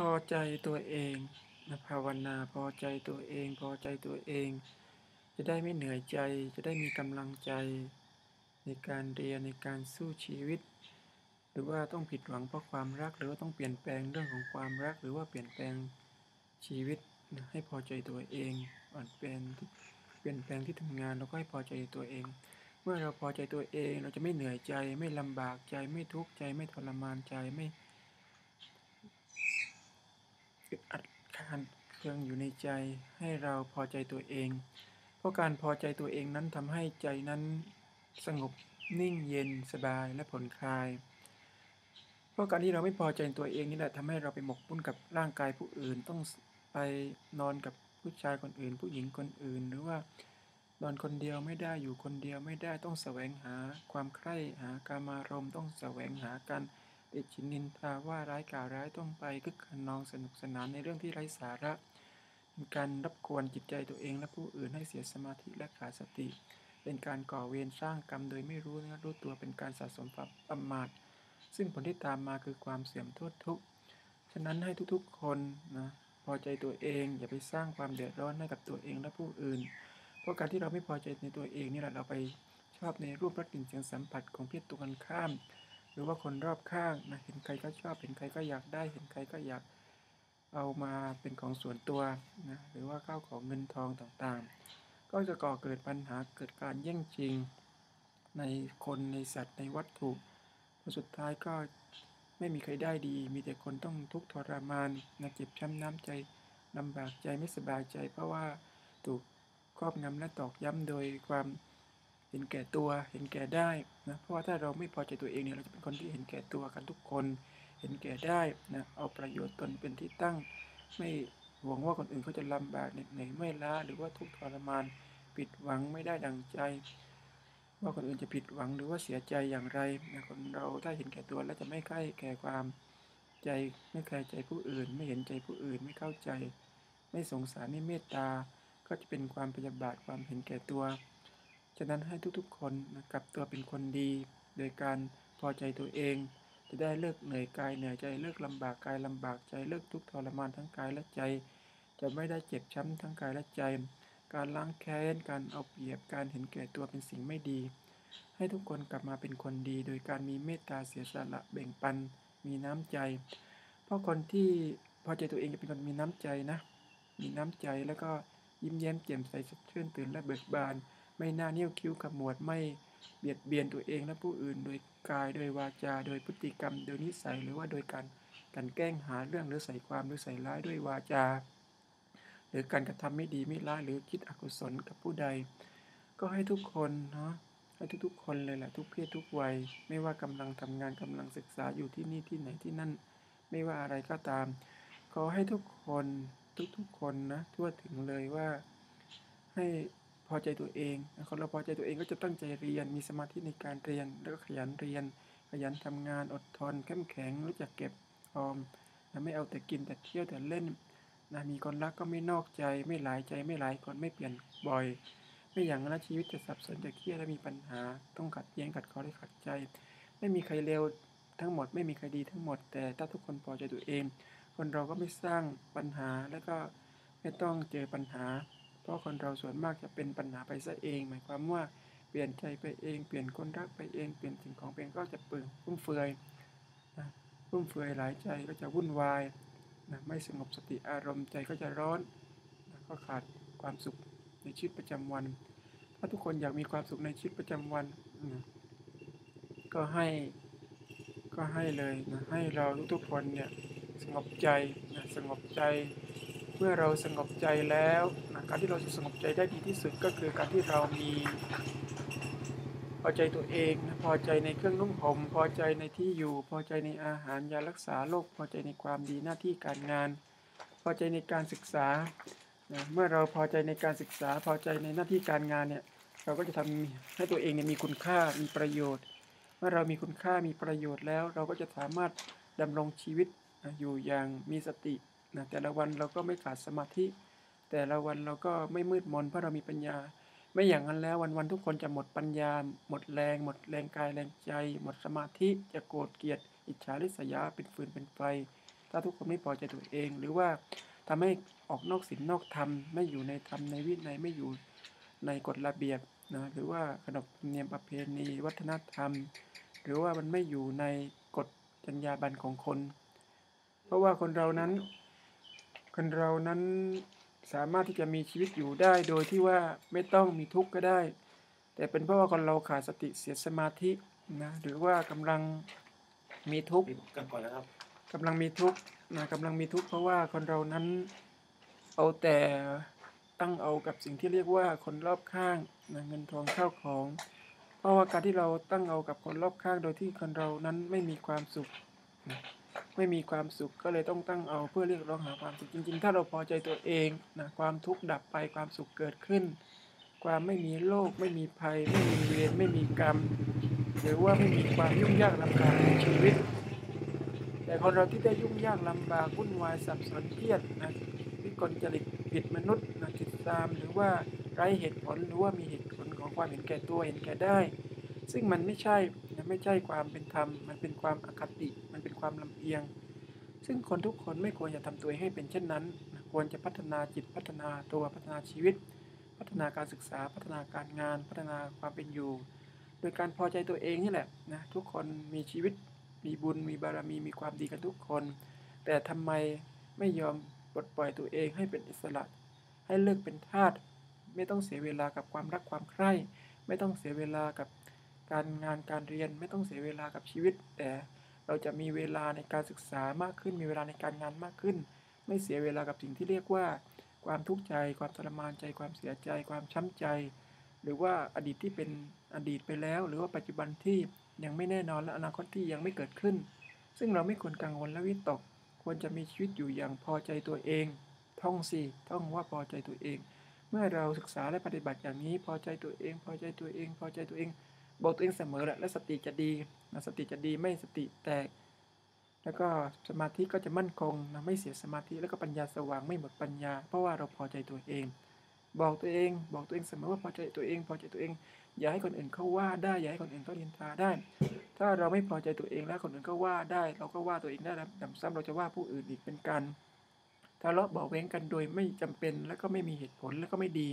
พอใจตัวเองนะภาวนาพอใจตัวเอง พอใจตัวเอง จะได้ไม่เหนื่อยใจ จะได้มีกำลังใจ ในการเรียนในการสู้ชีวิต หรือว่าต้องผิดหวังเพราะความรัก หรือว่าต้องเปลี่ยนแปลงเรื่องของความรัก หรือว่าเปลี่ยนแปลงชีวิตให้พอใจตัวเองอ่อนเปลี่ยนเปลี่ยนแปลงที่ทำงานเราก็ให้พอใจตัวเอง เมื่อเราพอใจตัวเอง เราจะไม่เหนื่อยใจ ไม่ลำบากใจ ไม่ทุกข์ใจ ไม่ทรมานใจไม่ อึดอัดคานเครื่องอยู่ในใจให้เราพอใจตัวเอง เพราะการพอใจตัวเองนั้นทำให้ใจนั้นสงบนิ่งเย็นสบายและผ่อนคลาย เพราะการที่เราไม่พอใจตัวเองนี่แหละทำให้เราไปหมกมุ่นกับร่างกายผู้อื่น ต้องไปนอนกับผู้ชายคนอื่น ผู้หญิงคนอื่น หรือว่านอนคนเดียวไม่ได้อยู่คนเดียวไม่ได้ต้องแสวงหาความใคร่หาการมารมต้องแสวงหาการ ติชินินทาว่าร้ายกล่าวร้ายต้องไปคึกขนองสนุกสนานในเรื่องที่ไร้สาระเป็นการรับกวนจิตใจตัวเองและผู้อื่นให้เสียสมาธิและขาดสติ เป็นการก่อเวรสร้างกรรมโดยไม่รู้นะรู้ตัวเป็นการสะสมความประมาท ซึ่งผลที่ตามมาคือความเสื่อมโทษทุกข์ฉะนั้นให้ทุกๆคนนะพอใจตัวเองอย่าไปสร้างความเดือดร้อนให้กับตัวเองและผู้อื่น เพราะการที่เราไม่พอใจในตัวเองนี่แหละเราไปชอบในรูปรสกลิ่นเสียงสัมผัสของเพศตรงกันข้าม รือว่าคนรอบข้างนะเห็นใครก็ชอบเห็นใครก็อยากได้ เห็นใครก็อยากเอามาเป็นของส่วนตัวนะหรือว่าข้าวของเงินทองต่างๆ ก็จะก่อเกิดปัญหาเกิดการแย่งชิง ในคนในสัตว์ในวัตถุสุดท้ายก็ไม่มีใครได้ดี มีแต่คนต้องทุกข์ทรมานนะเจ็บช้ำน้ำใจลำบากใจไม่สบายใจ เพราะว่าถูกครอบงำและตอกย้ำโดยความ เห็นแก่ตัว เห็นแก่ได้นะเพราะว่าถ้าเราไม่พอใจตัวเองเนี่ยเราจะเป็นคนที่เห็นแก่ตัวกันทุกคน เห็นแก่ได้นะเอาประโยชน์ตนเป็นที่ตั้ง ไม่หวังว่าคนอื่นเขาจะลำบากเหน็ดเหนื่อยไม่ล้าหรือว่าทุกข์ทรมานผิดหวังไม่ได้ดังใจ ว่าคนอื่นจะผิดหวังหรือว่าเสียใจอย่างไรนะคนเราถ้าเห็นแก่ตัวแล้วจะไม่ใกล้แก่ความใจไม่แคร์ใจผู้อื่น ไม่เห็นใจผู้อื่นไม่เข้าใจ ไม่สงสารไม่เมตตา ก็จะเป็นความพยาบาทความเห็นแก่ตัว ฉะนั้นให้ทุกๆคนนะกลับตัวเป็นคนดี โดยการพอใจตัวเอง จะได้เลิกเหนื่อยกายเหนื่อยใจเลิกลำบากกายลำบากใจเลิกทุกข์ทรมานทั้งกายและใจ จะไม่ได้เจ็บช้ำทั้งกายและใจ การล้างแค้นการเอาเปรียบการเห็นแก่ตัวเป็นสิ่งไม่ดี ให้ทุกคนกลับมาเป็นคนดี โดยการมีเมตตาเสียสละแบ่งปัน มีน้ำใจ เพราะคนที่พอใจตัวเองจะเป็นคนมีน้ำใจนะ มีน้ำใจแล้วก็ยิ้มแย้มแจ่มใสสดชื่นตื่นและเบิกบาน ไม่น่าเนี้ยวคิ้วขมวดไม่เบียดเบียนตัวเองและผู้อื่น โดยกายโดยวาจา โดยพฤติกรรม โดยนิสัยหรือว่าโดยการการแกล้งหาเรื่องหรือใส่ความหรือใส่ร้ายด้วยวาจา หรือการกระทำไม่ดีไม่ร้ายหรือคิดอกุศลกับผู้ใด ก็ให้ทุกคนเนาะให้ทุกๆ คนเลยแหละทุกเพศทุกวัย ไม่ว่ากำลังทำงานกำลังศึกษาอยู่ที่นี่ที่ไหนที่นั่น ไม่ว่าอะไรก็ตาม ขอให้ทุกคนทุกๆคนนะทั่วถึงเลยว่าให้ พอใจตัวเองคนเราพอใจตัวเองก็จะตั้งใจเรียน มีสมาธิในการเรียน แล้วก็ขยันเรียน ขยันทำงาน อดทนเข้มแข็ง รู้จักเก็บออมนะไม่เอาแต่กินแต่เที่ยวแต่เล่นนะมีคนรักก็ไม่นอกใจ ไม่หลายใจ ไม่หลายคน ไม่เปลี่ยนบ่อย ไม่อย่างนั้นชีวิตจะสับสนจะเครียดและมีปัญหา ต้องขัดแย้งขัดข้อและขัดใจ ไม่มีใครเร็วทั้งหมด ไม่มีใครดีทั้งหมด แต่ถ้าทุกคนพอใจตัวเอง คนเราก็ไม่สร้างปัญหา แล้วก็ไม่ต้องเจอปัญหา เพราะคนเราส่วนมากจะเป็นปัญหาไปซะเอง หมายความว่าเปลี่ยนใจไปเอง เปลี่ยนคนรักไปเอง เปลี่ยนสิ่งของไปเองก็จะเปื่อยฟุ่มเฟือยนะฟุ่มเฟือยหลายใจก็จะวุ่นวายนะไม่สงบสติอารมณ์ใจก็จะร้อนนะก็ขาดความสุขในชีวิตประจำวัน ถ้าทุกคนอยากมีความสุขในชีวิตประจำวันนะก็ให้ก็ให้เลยนะให้เราทุกๆคนเนี่ยสงบใจนะสงบใจ เมื่อเราสงบใจแล้วนะการที่เราจะสงบใจได้ดีที่สุดก็คือการที่เรามีพอใจตัวเองนะพอใจในเครื่องนุ่งห่มพอใจในที่อยู่ พอใจในอาหารยารักษาโรคพอใจในความดีหน้าที่การงาน พอใจในการศึกษานะเมื่อเราพอใจในการศึกษา พอใจในหน้าที่การงานเนี่ยเราก็จะทำให้ตัวเองเนี่ยมีคุณค่ามีประโยชน์ เมื่อเรามีคุณค่ามีประโยชน์แล้ว เราก็จะสามารถดำรงชีวิตอยู่อย่างมีสติ นะแต่ละวันเราก็ไม่ขาดสมาธิ แต่ละวันเราก็ไม่มืดมนเพราะเรามีปัญญา ไม่อย่างนั้นแล้ววันวันทุกคนจะหมดปัญญา หมดแรง หมดแรงกายแรงใจ หมดสมาธิจะโกรธเกลียด อิจฉาริษยาเป็นฟืนเป็นไฟ ถ้าทุกคนไม่พอใจตัวเอง หรือว่าทำให้ออกนอกศีลนอกธรรมไม่อยู่ในธรรมในวินัยไม่อยู่ในกฎระเบียบนะหรือว่าขนบธรรมเนียมประเพณีวัฒนธรรม หรือว่ามันไม่อยู่ในกฎจรรยาบรรณของคน เพราะว่าคนเรานั้น คนเรานั้นสามารถที่จะมีชีวิตอยู่ได้โดยที่ว่าไม่ต้องมีทุกข์ก็ได้ แต่เป็นเพราะว่าคนเราขาดสติเสียสมาธินะหรือว่ากำลังมีทุกข์ปิดกันก่อนนะครับกำลังมีทุกข์นะกำลังมีทุกข์เพราะว่าคนเรานั้นเอาแต่ตั้งเอากับสิ่งที่เรียกว่าคนรอบข้างนะเงินทองข้าวของ เพราะว่าการที่เราตั้งเอากับคนรอบข้างโดยที่คนเรานั้นไม่มีความสุขนะ ไม่มีความสุขก็เลยต้องตั้งเอาเพื่อเรียกร้องหาความสุขจริง ๆ ถ้าเราพอใจตัวเองนะความทุกข์ดับไปความสุขเกิดขึ้น ความไม่มีโรคไม่มีภัย ไม่มีเวรไม่มีกรรม หรือว่าไม่มีความยุ่งยากลำบากในชีวิต แต่คนเราที่ได้ยุ่งยากลำบากวุ่นวายสับสนเครียดนะวิกลจริตผิดมนุษย์นะจิตตามหรือว่าไร้เหตุผลหรือว่ามีเหตุผลของความเห็นแก่ตัวเห็นแก่ได้ ซึ่งมันไม่ใช่นะไม่ใช่ความเป็นธรรมมันเป็นความอคติ เป็นความลำเอียง ซึ่งคนทุกคนไม่ควรจะทำตัวให้เป็นเช่นนั้น ควรจะพัฒนาจิตพัฒนาตัวพัฒนาชีวิต พัฒนาการศึกษาพัฒนาการงาน พัฒนาความเป็นอยู่ โดยการพอใจตัวเองนี่แหละนะทุกคนมีชีวิตมีบุญมีบารมีมีความดีกันทุกคน แต่ทำไมไม่ยอมปลดปล่อยตัวเองให้เป็นอิสระ ให้เลิกเป็นทาสไม่ต้องเสียเวลากับความรักความใคร่ ไม่ต้องเสียเวลากับการงานการเรียนไม่ต้องเสียเวลากับชีวิต แต่ เราจะมีเวลาในการศึกษามากขึ้น มีเวลาในการงานมากขึ้น ไม่เสียเวลากับสิ่งที่เรียกว่า ความทุกข์ใจ ความทรมานใจ ความเสียใจ ความช้ำใจ หรือว่าอดีตที่เป็นอดีตไปแล้ว หรือว่าปัจจุบันที่ยังไม่แน่นอนและอนาคตที่ยังไม่เกิดขึ้น ซึ่งเราไม่ควรกังวลและวิตก ควรจะมีชีวิตอยู่อย่างพอใจตัวเอง ท่องสิท่องว่าพอใจตัวเอง เมื่อเราศึกษาและปฏิบัติอย่างนี้ พอใจตัวเอง พอใจตัวเอง พอใจตัวเอง บอกตัวเองเสมอแหละและสติจะดีนะสติจะดีไม่สติแตก แล้วก็สมาธิก็จะมั่นคงนะไม่เสียสมาธิแล้วก็ปัญญาสว่างไม่หมดปัญญา เพราะว่าเราพอใจตัวเอง บอกตัวเอง บอกตัวเองเสมอว่าพอใจตัวเอง พอใจตัวเอง อย่าให้คนอื่นเขาว่าได้อย่าให้คนอื่นเขานินทาได้ ถ้าเราไม่พอใจตัวเองแล้วคนอื่นก็ว่าได้ เราก็ว่าตัวเองได้แล้วนำซ้ำเราจะว่าผู้อื่นอีกเป็นการทะเลาะเบาแว้งกันโดยไม่จำเป็น และก็ไม่มีเหตุผลและก็ไม่ดี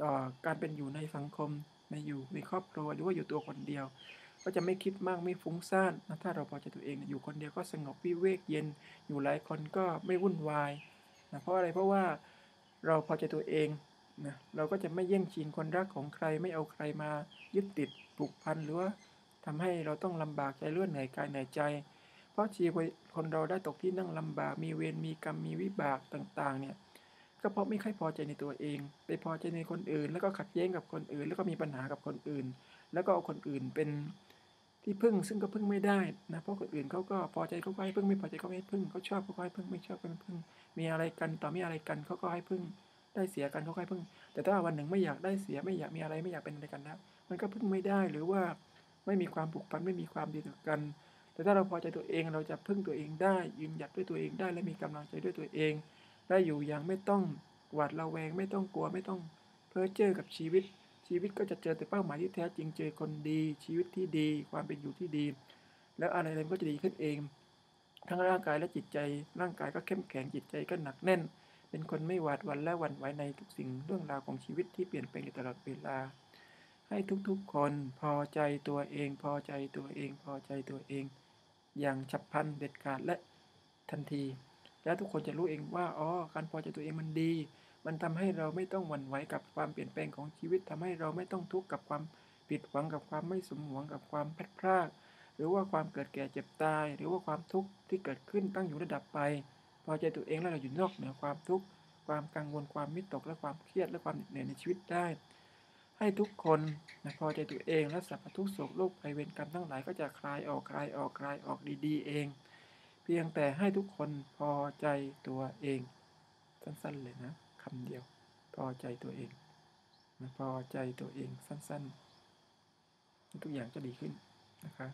ต่อการเป็นอยู่ในสังคม ในอยู่ในครอบครัวหรือว่าอยู่ตัวคนเดียว ก็จะไม่คิดมากไม่ฟุ้งซ่านนะถ้าเราพอใจตัวเองอยู่คนเดียวก็สงบวิเวกเย็น อยู่หลายคนก็ไม่วุ่นวายนะเพราะอะไรเพราะว่าเราพอใจตัวเองนะเราก็จะไม่แย่งชิงคนรักของใครไม่เอาใครมายึดติดผูกพันหรือว่าทำให้เราต้องลำบากใจเลื่อนเหนื่อยกายเหนื่อยใจ เพราะชีวิตคนเราได้ตกที่นั่งลำบากมีเวรมีกรรมมีวิบากต่างๆเนี่ย ก็เพราะไม่ค่อยพอใจในตัวเอง ไปพอใจในคนอื่น แล้วก็ขัดแย้งกับคนอื่น แล้วก็มีปัญหากับคนอื่น แล้วก็เอาคนอื่นเป็นที่พึ่งซึ่งก็พึ่งไม่ได้นะเพราะคนอื่นเขาก็พอใจเขาก็ให้พึ่งไม่พอใจเขาไม่ให้พึ่งเขาชอบเขาก็ให้พึ่งไม่ชอบก็ไม่พึ่ง มีอะไรกันต่อมีอะไรกันเขาก็ให้พึ่ง ได้เสียกันเขาก็ให้พึ่ง แต่ถ้าวันหนึ่งไม่อยากได้เสียไม่อยากมีอะไรไม่อยากเป็นอะไรกันแล้วมันก็พึ่งไม่ได้หรือว่าไม่มีความผูกพันไม่มีความดีต่อกัน แต่ถ้าเราพอใจตัวเองเราจะพึ่งตัวเองได้ยืนหยัดด้วยตัวเองได้และมีกำลังใจด้วยตัวเอง ได้อยู่อย่างไม่ต้องหวาดระแวงไม่ต้องกลัวไม่ต้อง เพ้อเจ้อกับชีวิต ชีวิตก็จะเจอแต่เป้าหมายที่แท้จริงเจอคนดี ชีวิตที่ดี ความเป็นอยู่ที่ดี แล้วอะไรอะไรก็จะดีขึ้นเอง ทั้งร่างกายและจิตใจ ร่างกายก็เข้มแข็งจิตใจก็หนักแน่น เป็นคนไม่หวาดวันและหวั่นไหวในทุกสิ่งเรื่องราวของชีวิตที่เปลี่ยนแปลงอยู่ตลอดเวลา ให้ทุกๆคนพอใจตัวเอง พอใจตัวเอง พอใจตัวเอง อย่างฉับพลันเด็ดขาดและทันที แล้วทุกคนจะรู้เองว่าอ๋อการพอใจตัวเองมันดี มันทำให้เราไม่ต้องหวั่นไหวกับความเปลี่ยนแปลงของชีวิตทำให้เราไม่ต้องทุกข์กับความผิดหวังกับความไม่สมหวังกับความพลาดพลาดหรือว่าความเกิดแก่เจ็บตาย หรือว่าความทุกข์ที่เกิดขึ้นตั้งอยู่ระดับไป พอใจตัวเองแล้วเราอยู่นอกเหนือความทุกข์ความกังวลความมิตกและความเครียดและความเหนื่อยในชีวิตได้ ให้ทุกคนนะพอใจตัวเองและสรรพทุกโศกโรคภัยเวรกรรมทั้งหลายก็จะคลายออกคลายออกคลายออกดีๆ เอง เพียงแต่ให้ทุกคนพอใจตัวเอง สั้นๆเลยนะคำเดียว พอใจตัวเองนะพอใจตัวเองสั้นๆ ทุกอย่างจะดีขึ้นนะคะ